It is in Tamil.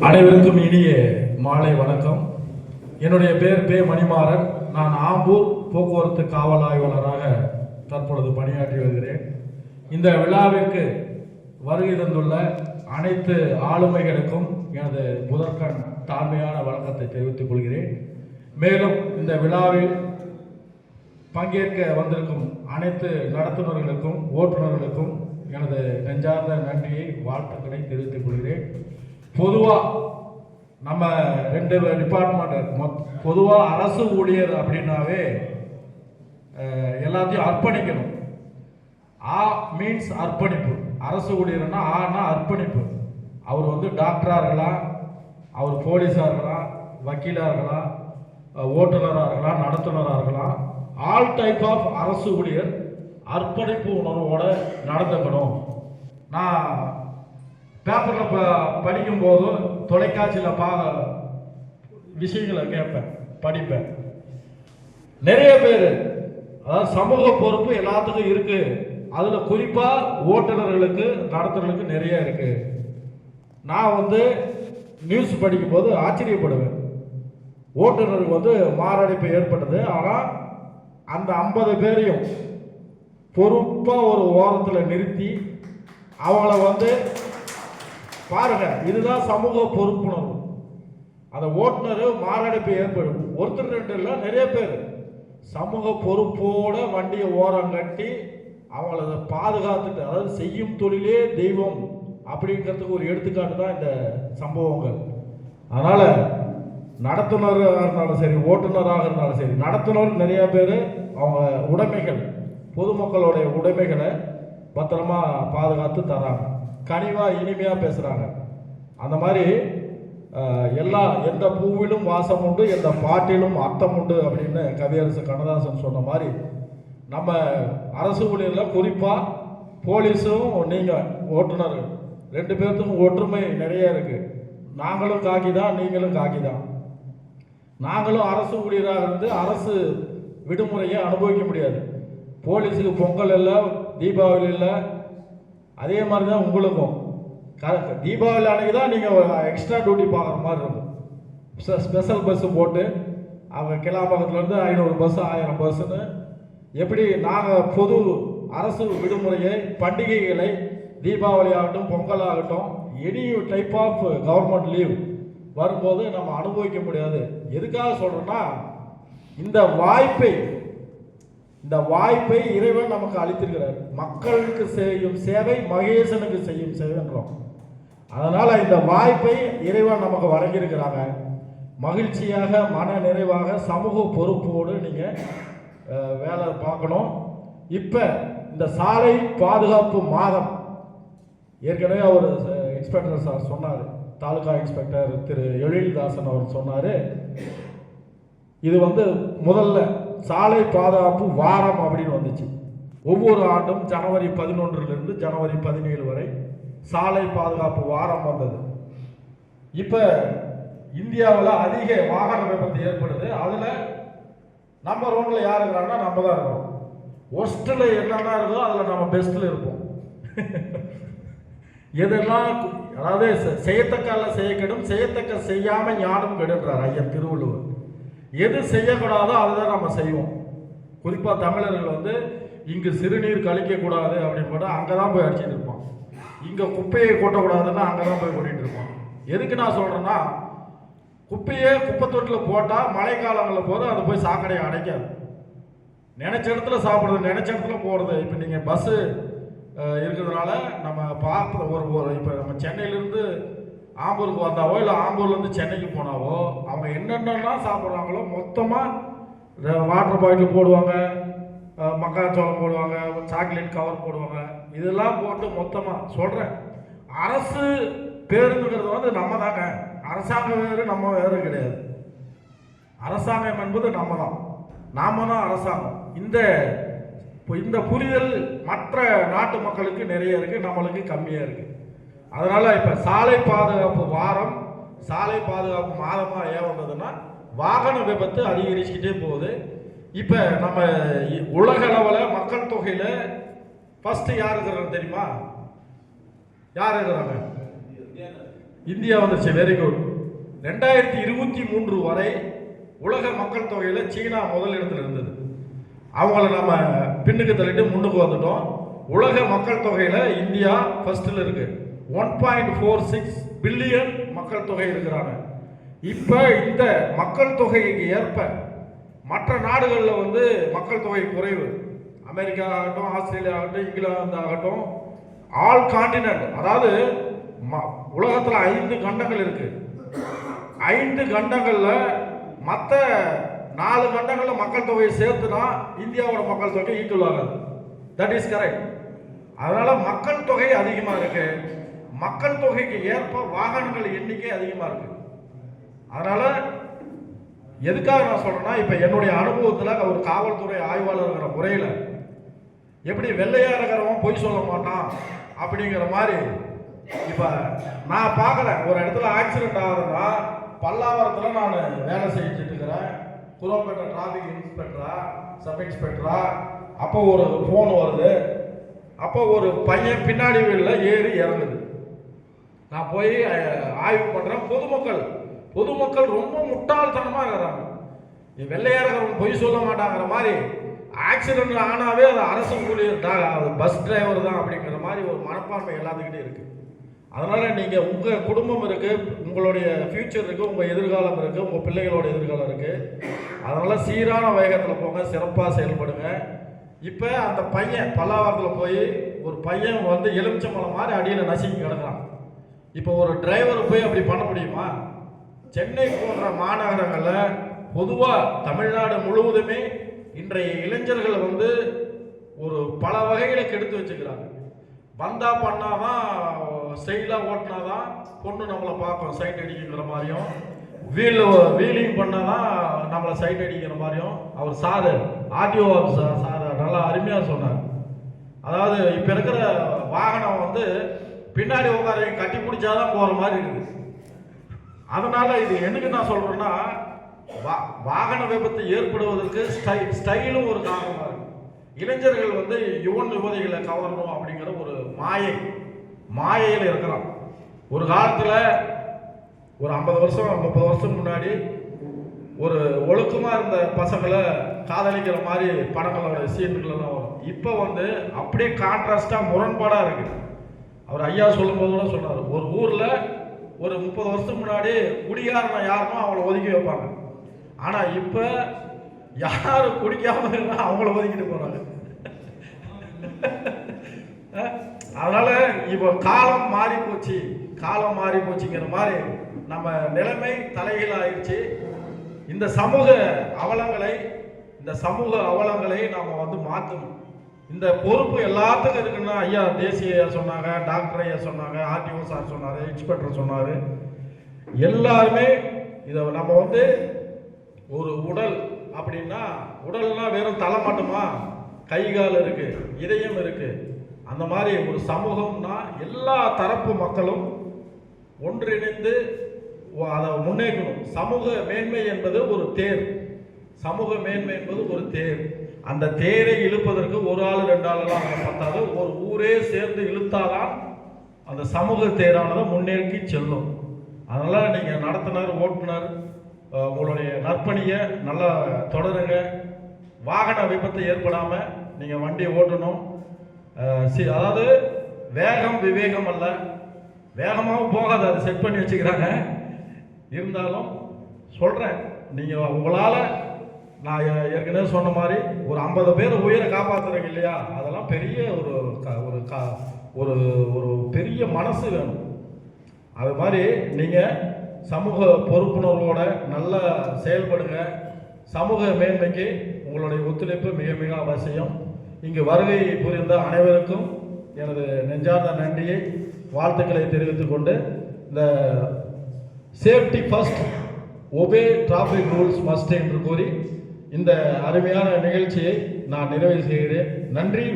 அனைவருக்கும் இனிய மாலை வணக்கம். என்னுடைய பேர் பே மணிமாறன். நான் ஆம்பூர் போக்குவரத்து காவல் ஆய்வாளராக தற்பொழுது பணியாற்றி வருகிறேன். இந்த விழாவிற்கு வருகை தந்துள்ள அனைத்து ஆளுமைகளுக்கும் எனது முதற்கண் தாழ்மையான வணக்கத்தை தெரிவித்துக் கொள்கிறேன். மேலும் இந்த விழாவில் பங்கேற்க வந்திருக்கும் அனைத்து நடத்துனர்களுக்கும் ஓட்டுநர்களுக்கும் எனது நெஞ்சார்ந்த நன்றியை வாழ்த்துக்களை தெரிவித்துக் கொள்கிறேன். பொதுவாக நம்ம ரெண்டு டிபார்ட்மெண்ட் பொதுவாக அரசு ஊழியர் அப்படின்னாவே எல்லாத்தையும் அர்ப்பணிக்கணும். ஆ மீன்ஸ் அர்ப்பணிப்பு. அரசு ஊழியர்னா ஆனா அர்ப்பணிப்பு. அவர் வந்து டாக்டராக இருக்கலாம் அவர் போலீஸாக இருக்கலாம் வக்கீலாக இருக்கலாம் ஓட்டுநராக இருக்கலாம் நடத்துனராக இருக்கலாம். ஆல் டைப் ஆஃப் அரசு ஊழியர் அர்ப்பணிப்பு உணர்வோடு நடந்துக்கணும் நான் பேப்பரில் ப படிக்கும்போதும் தொலைக்காட்சியில் பா விஷயங்களை கேட்பேன் படிப்பேன். நிறைய பேர் அதாவது சமூக பொறுப்பு எல்லாத்துக்கும் இருக்குது அதில் குறிப்பாக ஓட்டுநர்களுக்கு நடத்துனர்களுக்கு நிறைய இருக்குது நான் வந்து நியூஸ் படிக்கும்போது ஆச்சரியப்படுவேன். ஓட்டுநருக்கு வந்து மாரடைப்பு ஏற்பட்டது. ஆனால் அந்த ஐம்பது பேரையும் பொறுப்பாக ஒரு ஓரத்தில் நிறுத்தி அவங்கள வந்து பாருங்க இதுதான் சமூக பொறுப்புணர்வு. அந்த ஓட்டுநர் மாரடைப்பு ஏற்படும். ஒருத்தர் ரெண்டு இல்லை நிறைய பேர். சமூக பொறுப்போட வண்டியை ஓரம் கட்டி அவங்கள அதை பாதுகாத்துட்டு அதாவது செய்யும் தொழிலே தெய்வம் அப்படிங்கிறதுக்கு ஒரு எடுத்துக்காட்டு தான் இந்த சம்பவங்கள். அதனால் நடத்துனராக இருந்தாலும் சரி ஓட்டுநராக இருந்தாலும் சரி நடத்துனர் நிறையா பேர் அவங்க உடைமைகள். பொதுமக்களுடைய உடைமைகளை பத்திரமா பாதுகாத்து தராங்க. கனிவாக இனிமையாக பேசுகிறாங்க அந்த மாதிரி எல்லா எந்த பூவிலும் வாசம் உண்டு எந்த பாட்டிலும் அர்த்தம் உண்டு அப்படின்னு கவியரசு கண்ணதாசன் சொன்ன மாதிரி நம்ம அரசு ஊழியரில் குறிப்பாக போலீஸும் நீங்கள் ஓட்டுநர் ரெண்டு பேர்த்துக்கும் ஒற்றுமை நிறைய இருக்குது நாங்களும் காக்கி தான் நீங்களும் காக்கி தான். நாங்களும் அரசு ஊழியராக இருந்து அரசு விடுமுறையை அனுபவிக்க முடியாது. போலீஸுக்கு பொங்கல் இல்லை தீபாவளி இல்லை அதே மாதிரி தான் உங்களுக்கும். க- தீபாவளி அன்னைக்கு தான் நீங்கள் எக்ஸ்ட்ரா டியூட்டி பார்க்குற மாதிரி இருக்கும். ஸ்பெ- ஸ்பெஷல் பஸ்ஸு போட்டு அவங்க கிளாம்பகத்துலேருந்து ஐநூறு பஸ்ஸு ஆயிரம் பஸ்ஸுன்னு எப்படி நாங்கள் பொது அரசு விடுமுறையை பண்டிகைகளை தீபாவளி ஆகட்டும் பொங்கல் ஆகட்டும் any type of government leave வரும்போது நம்ம அனுபவிக்க முடியாது. எதுக்காக சொல்கிறோன்னா இந்த வாய்ப்பை இந்த வாய்ப்பை இறைவன் நமக்கு அளித்திருக்கிறார். மக்களுக்கு செய்யும் சேவை மகேசனுக்கு செய்யும் சேவைன்றோம் அதனால் இந்த வாய்ப்பை இறைவன் நமக்கு வழங்கியிருக்கிறாங்க. மகிழ்ச்சியாக மன நிறைவாக சமூக பொறுப்போடு நீங்கள் வேலை பார்க்கணும். இப்போ இந்த சாலை பாதுகாப்பு மாதம் ஏற்கனவே அவர் இன்ஸ்பெக்டர் சார் சொன்னார். தாலுகா இன்ஸ்பெக்டர் திரு எழில்தாசன் அவர் சொன்னார். இது வந்து முதல்ல சாலை பாதுகாப்பு வாரம் அப்படின்னு வந்துச்சு. ஒவ்வொரு ஆண்டும் ஜனவரி பதினொன்றிலிருந்து ஜனவரி பதினேழு வரை சாலை பாதுகாப்பு வாரம் வந்தது. இப்போ இந்தியாவில் அதிக வாகன விபத்து ஏற்படுது. அதில் நம்பர் ஒன்ல யார் இருக்கிறாங்கன்னா நம்ம தான் இருக்கோம் ஒஸ்ட்டில் என்னென்ன இருக்கோ அதில் நம்ம பெஸ்ட்டில் இருப்போம். எதெல்லாம் அதாவது செ- செய்யத்தக்க அல்ல செய்ய கெடும் செய்யத்தக்க செய்யாமல் ஞானம் கெடுன்றார் ஐயன் திருவள்ளுவர். எது செய்யக்கூடாதோ அதுதான் நம்ம செய்வோம். குறிப்பாக தமிழர்கள் வந்து இங்கு சிறுநீர் கழிக்கக்கூடாது அப்படின்னு போட்டால் அங்கே தான் போய் அடிச்சுட்டு இருப்போம் இங்கே குப்பையை கொட்டக்கூடாதுன்னா அங்கதான் போய் கொட்டிகிட்டு இருப்போம் எதுக்கு நான் சொல்கிறேன்னா குப்பையே குப்பை தொட்டில் போட்டால் மழைக்காலங்களில் போது அது போய் சாக்கடையை அடைக்காது. நினச்ச இடத்துல சாப்பிட்றது நினச்ச இடத்துல போகிறது இப்போ நீங்கள் பஸ்ஸு இருக்கிறதுனால நம்ம பார்க்குற ஒரு ஒரு இப்போ நம்ம சென்னையிலேருந்து ஆம்பூருக்கு வந்தாவோ இல்லை ஆம்பூர்லேருந்து சென்னைக்கு போனாவோ அவங்க என்னென்னலாம் சாப்பிட்றாங்களோ மொத்தமாக வாட்டர் பாட்டில் போடுவாங்க மக்காச்சோளம் போடுவாங்க சாக்லேட் கவர் போடுவாங்க. இதெல்லாம் போட்டு மொத்தமாக சொல்கிறேன் அரசு பேருந்துங்கிறது வந்து நம்ம தாங்க அரசாங்கம் வேறு நம்ம வேறு கிடையாது. அரசாங்கம் என்பது நம்ம தான் நாம தான் அரசாங்கம். இந்த இப்போ இந்த புரிதல் மற்ற நாட்டு மக்களுக்கு நிறைய இருக்குது நம்மளுக்கு கம்மியாக இருக்குது அதனால் இப்போ சாலை பாதுகாப்பு வாரம் சாலை பாதுகாப்பு மாதமாக ஏன் வந்ததுன்னா வாகன விபத்து அதிகரிச்சுக்கிட்டே போகுது. இப்போ நம்ம உலக அளவில் மக்கள் தொகையில் ஃபஸ்ட்டு யார் இருக்கிறாங்க தெரியுமா? யார் இருக்கிறாங்க? இந்தியா வந்துச்சு வெரி குட் ரெண்டாயிரத்தி இருபத்தி மூன்று வரை உலக மக்கள் தொகையில் சீனா முதல் இடத்துல இருந்தது. அவங்கள நம்ம பின்னுக்கு தள்ளிட்டு முன்னுக்கு வந்துட்டோம். உலக மக்கள் தொகையில் இந்தியா ஃபஸ்ட்டில் இருக்குது one point four six billion மக்கள் தொகை இருக்கிறாங்க. இப்போ இந்த மக்கள் தொகைக்கு ஏற்ப மற்ற நாடுகளில் வந்து மக்கள் தொகை குறைவு. அமெரிக்கா ஆகட்டும் ஆஸ்திரேலியா ஆகட்டும் இங்கிலாந்து ஆகட்டும் ஆல் காண்டினென்ட் அதாவது உலகத்தில் ஐந்து கண்டங்கள் இருக்கு. ஐந்து கண்டங்களில் மற்ற நாலு கண்டங்களில் மக்கள் தொகையை சேர்த்துனா இந்தியாவோட மக்கள் தொகை ஈக்குவல் ஆகாது. தட் இஸ் கரெக்ட் அதனால மக்கள் தொகை அதிகமாக இருக்குது மக்கள் தொகைக்கு ஏற்ப வாகனங்கள் எண்ணிக்கை அதிகமாக இருக்கு. அதனால் எதுக்காக நான் சொல்கிறேன்னா இப்போ என்னுடைய அனுபவத்தில் ஒரு காவல்துறை ஆய்வாளர் இருக்கிற முறையில் எப்படி வெள்ளையாக இருக்கிறவன் பொய் சொல்ல மாட்டான் அப்படிங்கிற மாதிரி இப்போ நான் பார்க்கல ஒரு இடத்துல ஆக்சிடென்ட் ஆகுதுன்னா பல்லாவரத்தில் நான் வேலை செஞ்சுட்டு இருக்கிறேன். குரோம்பேட்டை டிராஃபிக் இன்ஸ்பெக்டரா சப் இன்ஸ்பெக்டரா அப்போ ஒரு ஃபோன் வருது. அப்போ ஒரு பையன் பின்னாடி வீட்டில் ஏறி இறங்குது. நான் போய் ஆய்வு பண்ணுறேன் பொதுமக்கள் பொதுமக்கள் ரொம்ப முட்டாள்தனமாக இருக்கிறாங்க. இது பொய் சொல்ல மாட்டாங்கிற மாதிரி ஆக்சிடென்ட் ஆனாவே அது அரசு ஊழியர் தான் அது பஸ் டிரைவர் தான் அப்படிங்கிற மாதிரி ஒரு மனப்பான்மை எல்லாத்துக்கிட்டே இருக்குது அதனால் நீங்கள் உங்கள் குடும்பம் இருக்குது உங்களுடைய ஃப்யூச்சர் இருக்குது உங்கள் எதிர்காலம் இருக்குது உங்கள் பிள்ளைகளோட எதிர்காலம் இருக்குது அதனால் சீரான வேகத்தில் போங்க சிறப்பாக செயல்படுங்க. இப்போ அந்த பையன் பல்லாவரத்தில் போய் ஒரு பையன் வந்து எலுமிச்சம்பழம் மாதிரி அடியில் நசுங்கி கிடக்குறான். இப்போ ஒரு டிரைவர் போய் அப்படி பண்ண முடியுமா? சென்னை போன்ற மாநகரங்களில் பொதுவாக தமிழ்நாடு முழுவதுமே இன்றைய இளைஞர்கள் வந்து ஒரு பல வகைகளை கெடுத்து வச்சுக்கிறாங்க. வந்தா பண்ணாதான் ஸ்டைலாக ஓட்டினாதான் பொண்ணு நம்மளை பார்க்கும் சைட் அடிக்கிற மாதிரியும். வீல் வீலிங் பண்ணாதான் நம்மளை சைட் அடிக்கிற மாதிரியும். அவர் சாரு ஆர்டிஓ சார் நல்லா அருமையாக சொன்னார். அதாவது இப்போ இருக்கிற வாகனம் வந்து பின்னாடி உட்கார கட்டி பிடிச்சாதான் போகிற மாதிரி இருக்குது. அதனால இது எனக்கு நான் சொல்றேன்னா வா- வாகன விபத்து ஏற்படுவதற்கு ஸ்டை ஸ்டைலும் ஒரு காரணமாக இருக்கு. இளைஞர்கள் வந்து யுவன் யுவதிகளை கவரணும் அப்படிங்கிற ஒரு மாயை மாயையில் இருக்கிறான். ஒரு காலத்தில் ஒரு ஐம்பது வருஷம் முப்பது வருஷம் முன்னாடி ஒரு ஒழுக்கமாக இருந்த பசங்களை காதலிக்கிற மாதிரி படங்களோட சீன்களெல்லாம் வரும். இப்போ வந்து அப்படியே கான்ட்ராஸ்டாக முரண்பாடாக இருக்குது அவர் ஐயா சொல்லும்போது கூட சொன்னார் ஒரு ஊரில் ஒரு முப்பது வருஷத்துக்கு முன்னாடி குடிகாரனை யாருனோ அவங்கள ஒதுக்கி வைப்பாங்க. ஆனால் இப்போ யார் குடிக்காம இருந்தா அவங்கள ஒதுக்கிட்டு போகிறாங்க அதனால் இப்போ காலம் மாறி போச்சு காலம் மாறி போச்சுங்கிற மாதிரி நம்ம நிலைமை தலைகீழ ஆயிடுச்சு. இந்த சமூக அவலங்களை இந்த சமூக அவலங்களை நாம் வந்து மாற்றணும் இந்த பொறுப்பு எல்லாத்துக்கும் இருக்குன்னா ஐயா தேசிய ஐயா சொன்னாங்க டாக்டர் ஐயா சொன்னாங்க ஆர்டிஓ சார் சொன்னார் இன்ஸ்பெக்டர் சொன்னார். எல்லாருமே இதை நம்ம வந்து ஒரு உடல் அப்படின்னா உடல்னா வெறும் தலை மட்டுமா? கை கால் இருக்குது இதயம் இருக்குது அந்த மாதிரி ஒரு சமூகம்னா எல்லா தரப்பு மக்களும் ஒன்றிணைந்து அதை முன்னேற்றணும். சமூக மேன்மை என்பது ஒரு தேர். சமூக மேன்மை என்பது ஒரு தேர். அந்த தேரை இழுப்பதற்கு ஒரு ஆள் ரெண்டு ஆளெல்லாம் அங்கே பத்தாது. ஒரு ஊரே சேர்ந்து இழுத்தாதான் அந்த சமூக தேரானது முன்னேறி செல்லும். அதனால் நீங்கள் நடத்துனர் ஓட்டுநர் உங்களுடைய நற்பணியை நல்லா தொடருங்க. வாகன விபத்து ஏற்படாமல் நீங்கள் வண்டி ஓட்டணும். சி- அதாவது வேகம் விவேகம் அல்ல. வேகமாகவும் போகாது அதை செட் பண்ணி வச்சுக்கிறாங்க. இருந்தாலும் சொல்கிறேன் நீங்கள் உங்களால் நான் ஏற்கனவே சொன்ன மாதிரி ஒரு ஐம்பது பேர் உயிரை காப்பாத்துறீங்க இல்லையா? அதெல்லாம் பெரிய ஒரு க- ஒரு க- ஒரு ஒரு பெரிய மனசு வேணும். அது மாதிரி நீங்கள் சமூக பொறுப்புணர்வோட நல்லா செயல்படுங்க. சமூக மேன்மைக்கு உங்களுடைய ஒத்துழைப்பு மிக மிக அவசியம். இங்கு வருகை புரிந்த அனைவருக்கும் எனது நெஞ்சார்ந்த நன்றியை வாழ்த்துக்களை தெரிவித்துக் கொண்டு இந்த safety first obey traffic rules must என்று கூறி இந்த அருமையான நிகழ்ச்சியை நான் நிறைவு செய்கிறேன். நன்றி.